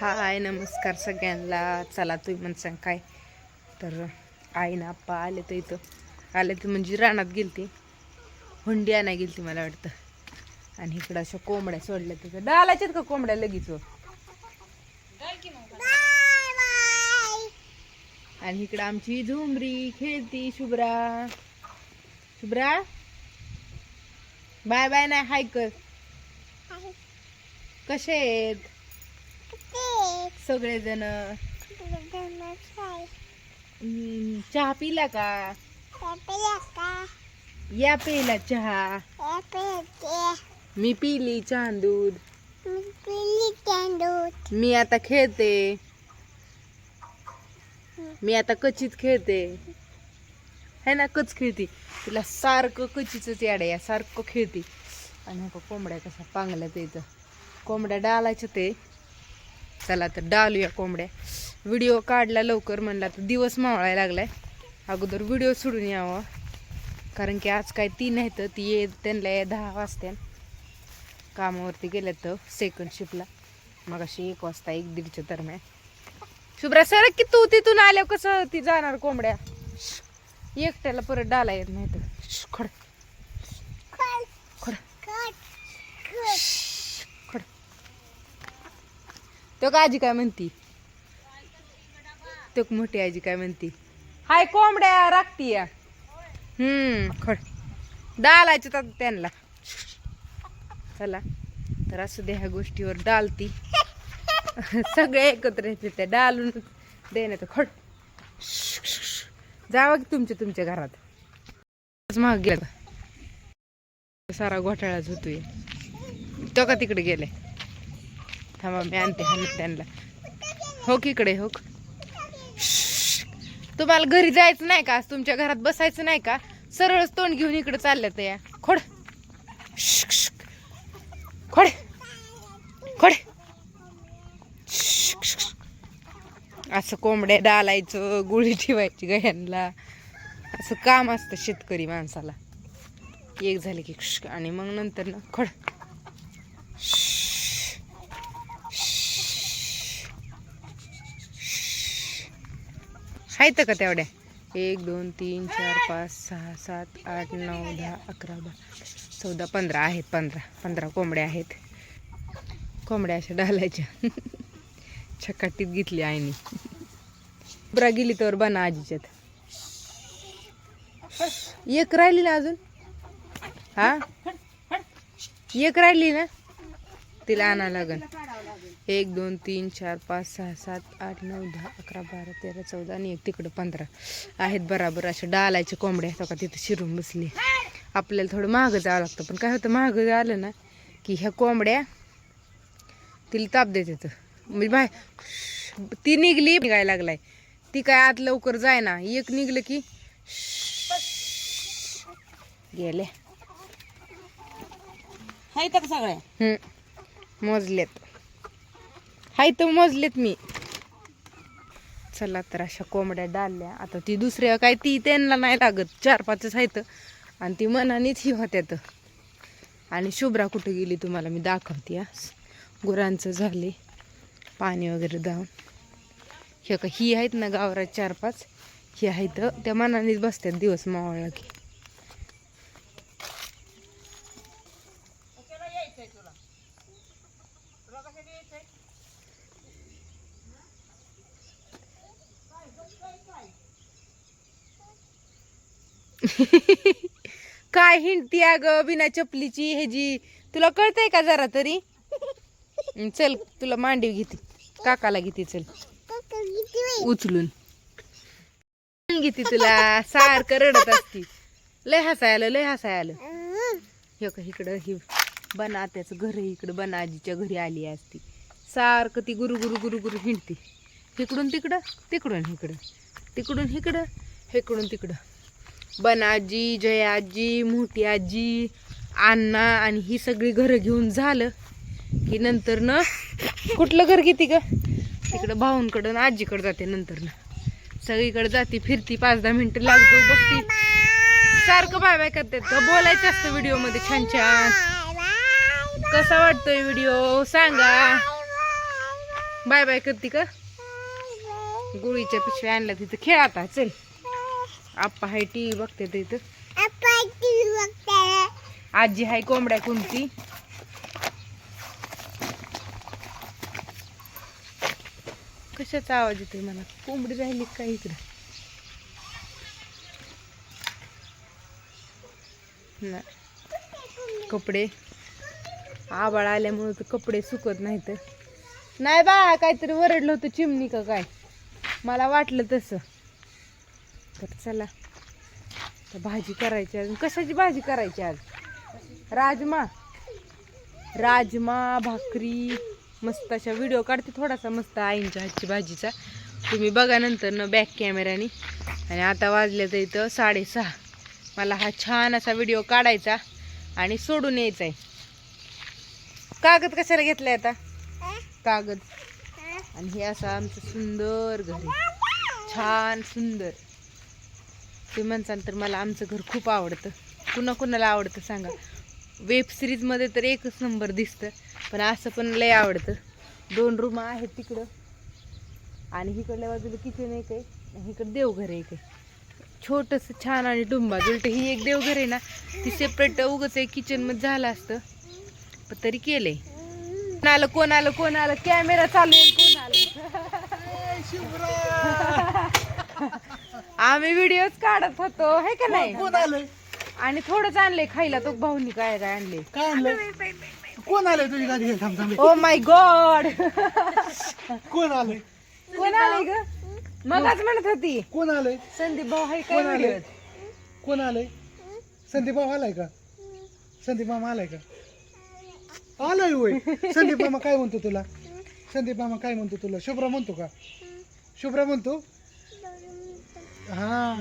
हाय नमस्कार सगळ्यांना. चला तुम्ही म्हण सांग काय? तर आई ना आप्पा आले तर इथं. आले तर म्हणजे रानात गेलती. हुंडी आणाय गेलती मला वाटतं. आणि इकडं अशा कोंबड्या सोडल्या तिथं डालाच्यात का कोंबड्या लगेच? आणि इकडं आमची झुमरी खेळती शुभ्रा. शुभ्रा? बाय बाय नाही हाय कर. कसे आहेत? सगळेजण. चहा पिला का? या पेला चहा. मी पिली चहा दूध. मी आता खेळते. मी आता कचीत खेळते. है ना कच खेळते. तिला सारखं कचीच याड या सारखं खेळते. आणि कोंबड्या कसा पांगल्यात इथं. कोंबड्या डालायच्या ते. चला तर डालूया कोंबड्या. व्हिडिओ काढला लवकर म्हणला तर दिवस मावळायला लागलाय. अगोदर व्हिडिओ सोडून यावं. कारण की आज काय तीन आहेत ती ये त्यांना ये दहा वाजत्या कामावरती गेल्या तर सेकंड शिफ्टला मग अशी एक वाजता एक दीडच्या दरम्यान. शुभ्रा सर की तू तिथून आल्यावर कसं ती जाणार कोंबड्या? एकट्याला परत डाला येत नाही तर श्श, खड खड तो का आजी काय म्हणती? तो मोठी आजी काय म्हणती? हाय कोंबड्या राखती या हम्म खड डालायचे तर त्यांना. चला तर असू दे ह्या गोष्टीवर डालती सगळे एकत्र येते त्या डालून देण्यात. खड जावा की तुमच्या तुमच्या घरात. महाग गेला. सारा घोटाळाच होतोय. तो का तिकडे गेले थांबा मी आणते हा त्यांना हो इकडे हो. तुम्हाला घरी जायचं नाही का? आज तुमच्या घरात बसायचं नाही का? सरळच तोंड घेऊन इकडे चालल्या तर या खोड. खोड. खोड असं कोंबड्या डालायचं गुळी ठेवायची गह्यांना असं काम असतं शेतकरी माणसाला. एक झाले की आणि मग नंतर ना खोड. आहेत का तेवढ्या? एक दोन तीन चार पाच सहा सात आठ नऊ दहा अकरा बारा चौदा पंधरा आहेत पंधरा. पंधरा कोंबड्या आहेत. कोंबड्या अशा डालायच्या छकाटीत घेतली आईनी. कोबरा गेली तर बना आजीच्यात. एक राहिली ना अजून? हा? एक राहिली ना? तिला आणा लागन. एक दोन तीन चार पाच सहा सात आठ नऊ दहा अकरा बारा तेरा चौदा आणि एक तिकडं पंधरा आहेत बराबर अशा डालायचे कोंबड्या. तो का तिथं शिरून बसली. आपल्याला थोडं महाग जावं लागतं. पण काय होतं महाग आलं ना की ह्या कोंबड्या तिला ताप देते म्हणजे बाय ती निघली निघायला लागलाय. ती काय आत लवकर जाय ना एक निघलं की गेले हाय तर सगळ्या. मोजलेत हाय तर मोजलेत मी. चला तर अशा कोंबड्या डालल्या. आता ती दुसऱ्या काय ती त्यांना नाही लागत. चार पाचच आहेत. आणि ती मनानेच ही होत्यात आणि शुभ्रा कुठे गेली तुम्हाला मी दाखवते हा. गुरांचं झाले. पाणी वगैरे दावून हे का ही आहेत ना गावरात चार पाच. ही आहेत त्या मनानेच बसतात दिवस मावळला की. काय हिंडती अगं बिना चपलीची? ह्याची तुला कळतंय का जरा तरी? चल तुला मांडीव घेते. काकाला घेते चल. उचलून. घेते तुला सारखं रडत असती. लय हसाय आलं लय हसाय आलं. हे का इकडं ही बना त्याचं घर इकडं बना आजीच्या घरी आली असती. सारखं ती गुरु गुरु गुरु गुरु हिंडती. इकडून तिकडं तिकडून इकडं तिकडून इकडं इकडून तिकडं. बनाजी जयाजी मोठी आजी अण्णा आणि ही सगळी घरं घेऊन झालं. की नंतर न कुठलं घर घेते ग? तिकडं भाऊंकडं आजीकडं जाते नंतर न सगळीकडे जाते फिरती पाच दहा मिनिटं लागतो बघती. सारखं बाय बाय करतात का बोलायचं असतं व्हिडिओमध्ये छान छान. कसा वाटतोय व्हिडिओ? सांगा. बाय बाय करते का? गुळीच्या पिशव्या आणल्या तिथं. खेळ आता चल. आप्पा हाय टी व्ही बघते ते इथं. आजी हाय कोंबड्या कोणती? कशाचा आवाज येतोय मला? कोंबडी राहिली का इकडं? नाही. कपडे. आबाळ आल्यामुळे तर कपडे सुकत नाहीत. नाही बा काहीतरी वरडलं होतं चिमणी का काय? मला वाटलं तसं. तर चला. तर भाजी करायची अजून कशाची भाजी करायची आज? राजमा. राजमा भाकरी. मस्त अशा व्हिडिओ काढते थोडासा मस्त आईंच्या हातची भाजीचा. तुम्ही बघा नंतर न बॅक कॅमेऱ्याने आणि आता वाजले तर इथं साडेसहा. मला हा छान असा व्हिडिओ काढायचा आणि सोडून यायचा आहे कागद कशाला घेतलाय आता? कागद. आणि हे असं आमचं सुंदर घर छान सुंदर. तुम्ही म्हणसाल तर मला आमचं घर खूप आवडतं. कुणा कुणाला आवडतं सांगा. वेब सिरीजमध्ये तर एकच नंबर दिसतं पण असं पण लय आवडतं. दोन रूम आहेत तिकडं. आणि इकडल्या बाजूला किचन एक आहे इकडं देवघर एक आहे. छोटंसं छान आणि डुंबाज उलट ही एक देवघर आहे ना ती सेपरेट उगच एक किचनमध्ये झालं असतं. पण तरी केलंय. कोण आलं कोण आलं कोण आलं? कॅमेरा चालू आहे कोण आलं? आम्ही व्हिडिओच काढत होतो हे का नाही? कोण आलंय? आणि थोडंच आणलंय खायला तो भाऊनी काय काय आणले काय आणलंय? कोण आलंय तुझी गाडी थांब थांब. ओ माय गॉड कोण आलंय? कोण आलंय ग? मगाच म्हणत होती. कोण आलंय? संदीप भाऊ हाय काय कोण आलंय? व्हिडिओत कोण आलंय? संदीप मामा आलाय का? संदीप मामा आलाय का? आलाय होय. संदीप मामा काय म्हणतो तुला? संदीप मामा काय म्हणतो तुला? शुभ्रा म्हणतो का? शुभ्रा म्हणतो? हा.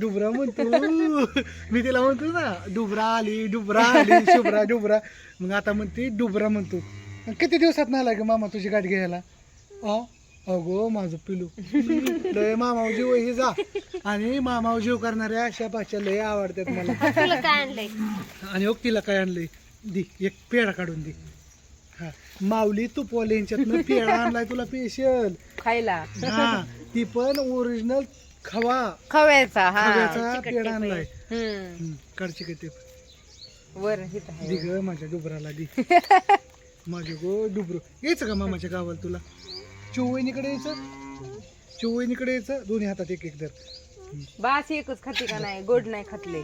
डुबरा म्हणतो. मी तिला म्हणतो ना डुबरा आली डुबरा आली शुभ्रा डुबरा. मग आता म्हणते डुबरा म्हणतो. किती दिवसात नाही आलाय का मामा तुझी गाठ घ्यायला? अ? अगो माझं पिलू. लय मामाव जीव हे जा. आणि मामाव जीव करणाऱ्या अशा भाषा लय आवडतात मला. तुला काय आणलंय? आणि ओक तिला काय आणलंय? दे एक पेढा काढून दे. हा. माऊली तुपवाले यांच्यातनं पेढा आणलाय तुला स्पेशल खायला. हा. ती पण ओरिजिनल खवा. खव्याचा हा खव्याचा पेढा आणलाय. हम्म. हम्म, काढची का ते वर आहे. दे ग माझ्या डुबराला दे. माझे गो डुबर. यायचं का मामाच्या गावाला तुला? चोवईनीकडे यायचं? चोवईनीकडे यायचं? दोन्ही हातात एक एक तर बास एकच खाते का नाही? गोड नाही खातले.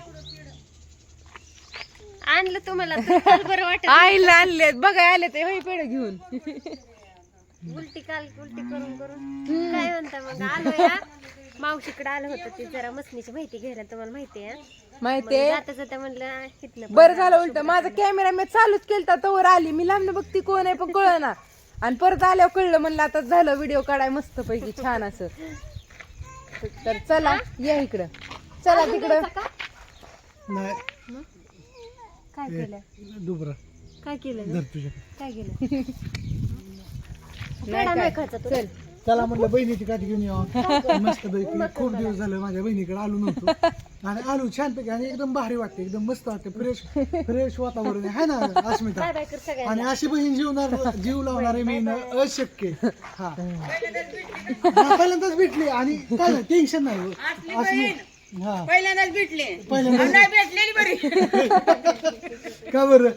आणलं तुम्हाला तर काल बरं वाटत आईला आणले बघा आले ते होई पेढे घेऊन. उलटी काल उलटी करून करून. काय म्हणता मग? आलो या मावशीकडे आलं होतं ते जरा मसनीची माहिती घ्यायला तुम्हाला माहिती आहे माहितीये जाता जाता म्हणलं बरं झालं उलट. माझा कॅमेरा मी चालूच केलता तवर आली. मी लांब बघती कोण आहे पण कळ ना. आणि परत आल्यावर कळलं म्हणलं आता झालं व्हिडिओ काढाय मस्त पैकी छान असं. तर चला या इकडं. चला तिकडं. नाही. काय केलं? काय केलं? धर तुझ्या काय केलं? नाही पेढा काय. नाही खायचा तू. चल. त्याला म्हटलं बहिणीची गाठी घेऊन यावं मस्त पैकी खूप दिवस झाले माझ्या बहिणीकडे आलो नव्हतो. आणि आलो छानपैकी आणि एकदम भारी वाटते एकदम मस्त वाटते फ्रेश फ्रेश वातावरण आहे. ना अस्मिता? आणि अशी बहीण जीवनार जीव लावणारे मी न अशक्य हा. पहिल्यांदाच भेटली. आणि काय टेन्शन नाही हो. पहिल्यांदाच भेटले. पहिल्यांदाच नाही भेटलेली बरी. का बरं?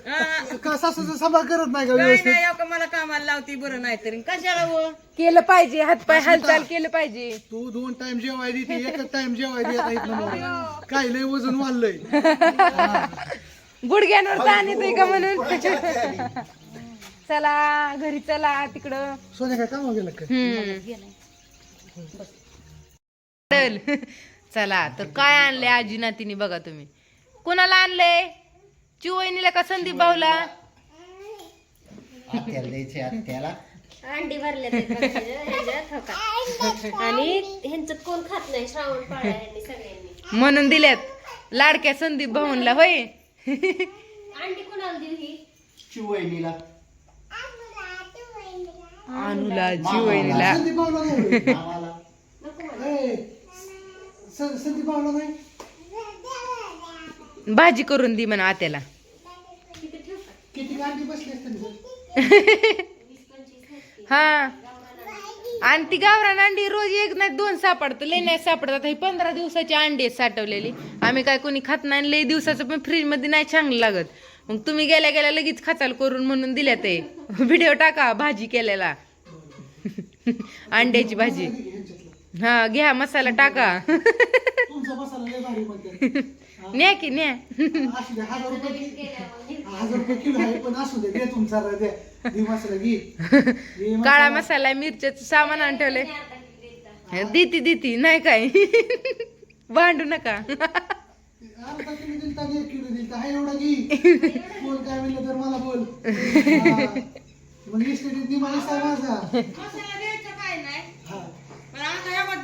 का सासूचा सांभाळ करत नाही का काय व्यवस्थित? नाही अहो, मला कामाला लावती बरं नाही तरी. कशाला हो? केलं पाहिजे हातपाय हालचाल केलं पाहिजे. तू दोन टाइम जेवाय देते एकच टाइम जेवाय देत आहेत ना मग. काय लय वजन वाढलंय. गुडघ्यांवर ताण येतोय का म्हणून? चला घरी चला तिकडं. सोन्या काय कामा गेलं काय हम्म. चल. चला तर काय आणले आजी नातीने बघा तुम्ही. कोणाला आणले चिवणीला का संदीप भाऊला? अंडी हो का आणि ह्यांच्यात कोण खात नाही श्रावण पाळा यांनी सगळ्यांनी. म्हणून दिल्यात. लाडक्या संदीप भाऊनला होय? अंडी कोणाला देऊ ही? अनुला संदीप नाही? भाजी करून दी म्हणा आत्याला. किती गांधी बसली असते हा. आणि ती गावरान अंडी रोज एक नाही दोन सापडतं. लय नाही सापडतात ही पंधरा दिवसाची अंडी आहेत साठवलेली. आम्ही काय कोणी खात नाही लय दिवसाचं पण फ्रीजमध्ये नाही चांगलं लागत. मग तुम्ही गेल्या गेल्या लगेच खाचाल करून म्हणून दिल्या ते. व्हिडिओ टाका भाजी केलेला अंड्याची भाजी. हा घ्या मसाला टाका. तुमचा मसाला लय भारी म्हणते न्या की न्या. असू दे हजार रुपये कि- हजार रुपये किलो आहे पण असू दे दे तुमचा रा- दे. दे मसाला घे. घे मसाला. काळा मसाला. मिरच्याचं सामान आणून ठेवलंय. देती. देती नाही काय. भांडू नका. अर्धा किलो दिलता आणि एक किलो दिलता. हा एवढा घे. बोल काय म्हणलं तर मला बोल. हा. मग इस्टेटीत निमा माझा. मसाला पण आता या बघ,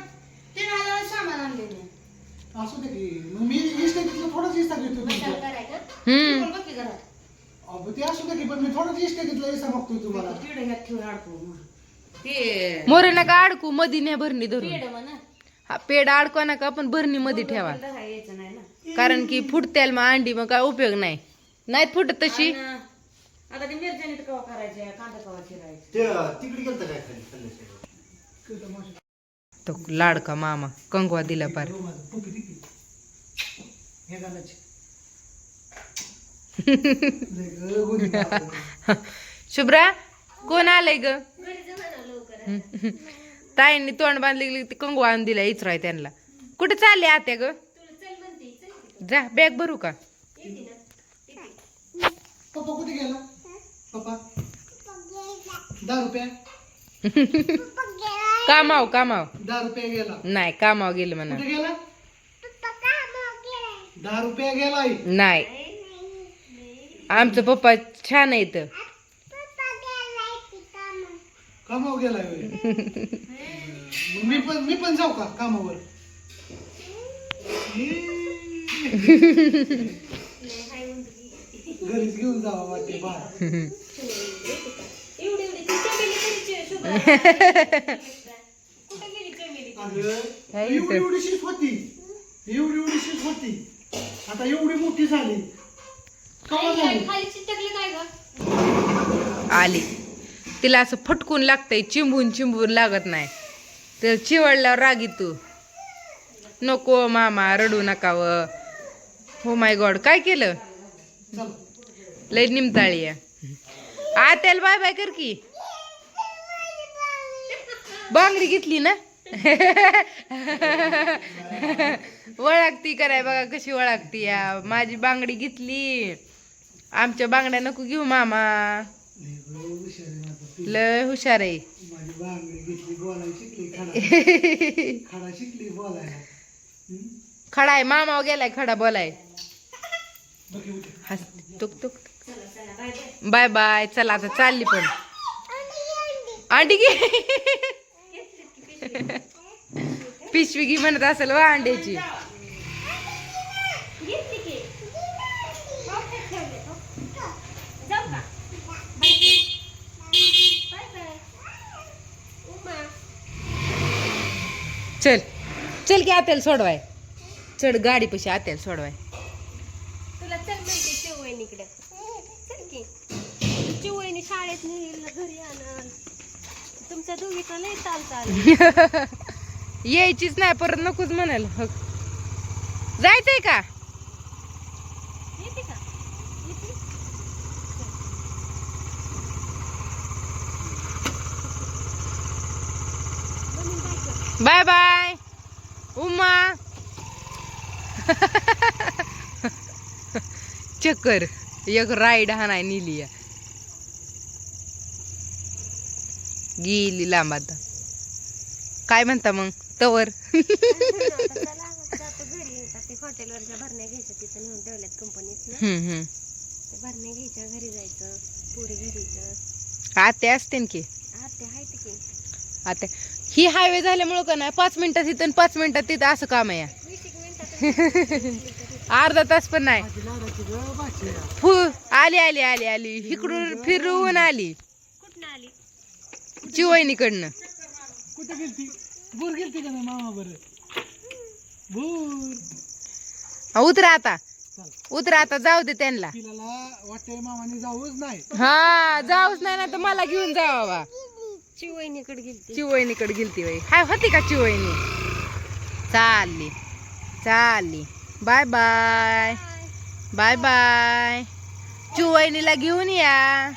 तीन हजार सामान आणलेलं. असू दे की. मग मी इस्टेटीतला थोडाच हिस्सा घेतो तुमचा. हम्म. बघ की घरात. अहो, ते असू दे की पण मी थोडाच इस्टेटीतला हिस्सा मागतोय तुम्हाला. तिकडे ह्यात ठेवून अडकू ते मोरे नका अडकू? मधी न्या भरणी धरून. पेड म्हणा. हा पेड अडकवा नका पण भरणी मध्ये ठेवा. तसा यायचं नाही ना. कारण की फुटत्याल मग अंडी मग काय उपयोग नाही. नाहीत फुटत तशी. आणि आता ते कवा करायचे कांदा कवा चिरायचे? ते तिकडे गेलता काय खाली? खाल्ल्याशिवाय तो लाडका मामा कंगवा दिला पार. शुभ्रा कोण आलंय ग? ताईंनी तोंड बांधले गेली ते कंगवा आणून दिला इचराय त्यांना. कुठे चालले आत्या ग? जा बॅग भरू का? पप्पा कुठे गेला? पप्पा? दहा रुपया. कामाव कामाव. दहा रुपया गेला. नाही कामाव गेलं म्हणा. कुठे गेला? दहा रुपया गेलाय नाही. आमचं पप्पा छान आहे इथं कामावर गेलाय होय. मग मी पण मी पण जाऊ का कामावर? घरीच घेऊन जावा वाटते बाहेर. एवढी एवढीशीच होती. एवढी एवढीशीच होती. आता एवढी मोठी झाली. कवा झाली? आली. तिला असं फटकून लागतंय चिंबून चिंबून लागत नाही. तर चिवडल्यावर रागी तू. नको मामा रडू नका व हो माय गॉड काय केलं? चल. लय निमताळी आहे. आत्याला बाय बाय कर की. बांगडी घेतली ना? वळागती कराय बघा कशी वळागती या. माझी बांगडी घेतली. आमच्या बांगड्या नको घेऊ मामा. लय हुशार आहे. खडा आहे. मामा हो गेलाय खडा बोलाय. हस तुक तुक बाय बाय. चला आता चालली पण. अंडी घे. पिशवी घी म्हणत असेल वा अंड्याची. चल चल की आत्याला सोडवाय. चढ गाडी पशी आत्याला सोडवाय. तुला चल म्हणते चिवणीकडे चल की. शाळेत घरी आणल तुमच्या दोघीचा लय चाल चाल यायचीच नाही परत नकोच म्हणाल. जायचंय का? Bye bye. उमा. चक्कर. एक राईड हा नाही नेली आहे. गेली लांब आता. काय म्हणता मग? तवर. आता चला जातो घरी आता ते हॉटेलवरच्या भरण्या घ्यायच्या तिथं नेऊन ठेवल्यात कंपनीत ना हम्म हम्म. ते भरण्या घ्यायच्या घरी जायचं पुरी घरीच आते असते की. आत्या आहेत की आता. ही हायवे झाल्यामुळं का नाही? पाच मिनिटात इथं आणि पाच मिनिटात तिथं असं काम आहे अर्धा तास पण नाही. फु आली आली आली आली. इकडून फिरून आली. आली चिवणीकडनं कुठे गेलती? बोर गेलती का मामा बरं? बोर. उतरा आता. उतरा आता जाऊ दे त्यांना. तिला वाटतंय मामाने जाऊच नाही. हा जाऊच नाही ना तर मला घेऊन जावा चिवणीकडे गेलती. चिवणीकडे गेलती बाई. हाय होती का चिवणी चालली. चालली. Bye bye. Bye bye. चिवणीला घेऊन या.